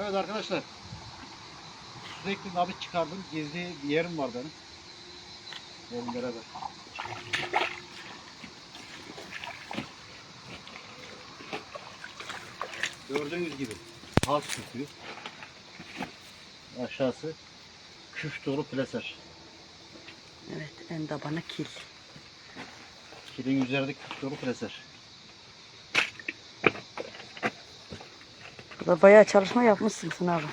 Evet arkadaşlar. Sürekli nabit çıkardım. Gizli bir yerim var benim. Gelin beraber. Gördüğünüz gibi halk sütü. Aşağısı küf dolu plaser. Evet en tabanı kil. Kilin üzerinde küf dolu plaser. Bayağı çalışma yapmışsın sen abi.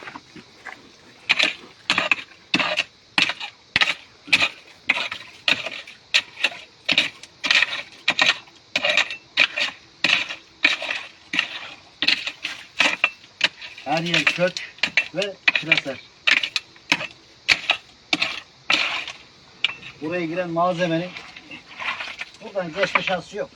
Her yer kök ve plaser. Buraya giren malzemenin buradan geçme şansı yok.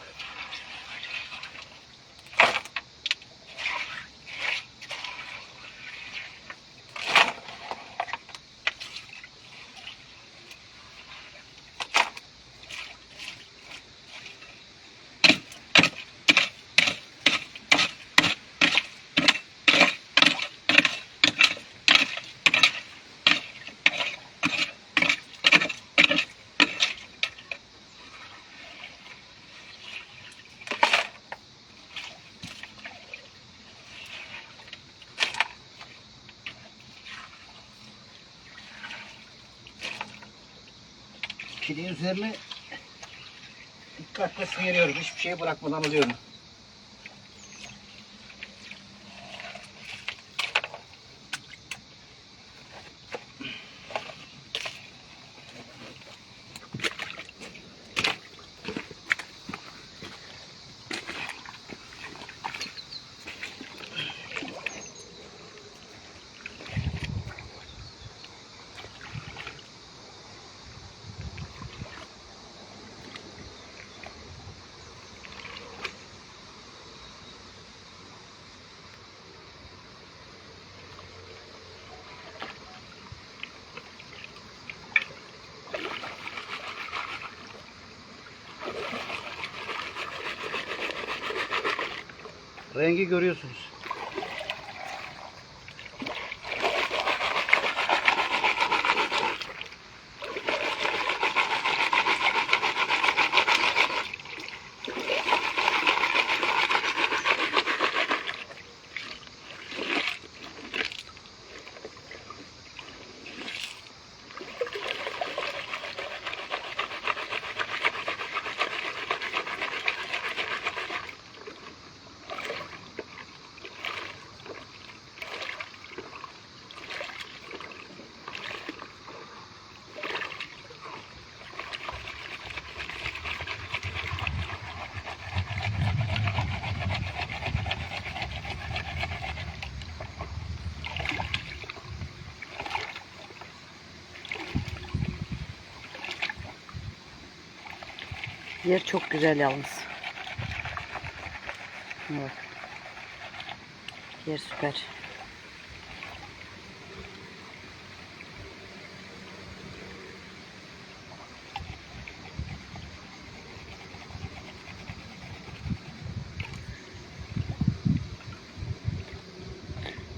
Kilin üzerine dikkatle sıyırıyorum. Hiçbir şey bırakmadan alıyorum. Rengi görüyorsunuz. Yer çok güzel yalnız. Bak. Yer süper.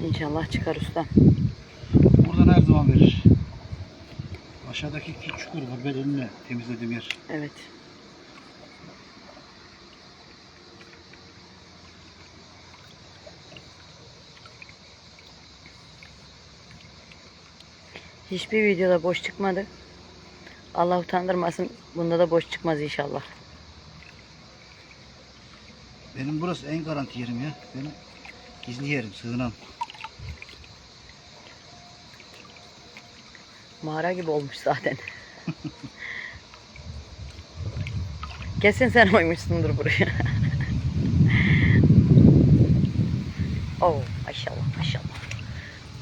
İnşallah çıkar ustam. Buradan her zaman verir. Aşağıdaki iki çukur var bedenine temizlediğim yer. Evet. Hiçbir videoda boş çıkmadı. Allah utandırmasın. Bunda da boş çıkmaz inşallah. Benim burası en garanti yerim ya. Benim gizli yerim, sığınan. Mağara gibi olmuş zaten. Kesin sen oymuşsundur buraya. oh maşallah maşallah.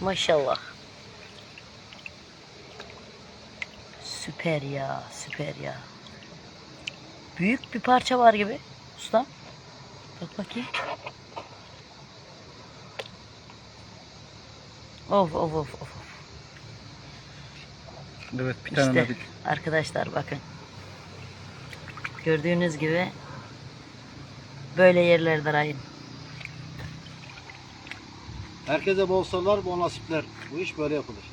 Maşallah. Süper ya süper ya. Büyük bir parça var gibi usta. Bak bakayım. Of of of of. Evet bir İşte arkadaşlar bakın. Gördüğünüz gibi böyle yerlerde arayın. Herkese bol sabırlar, bol nasipler. Bu iş böyle yapılır.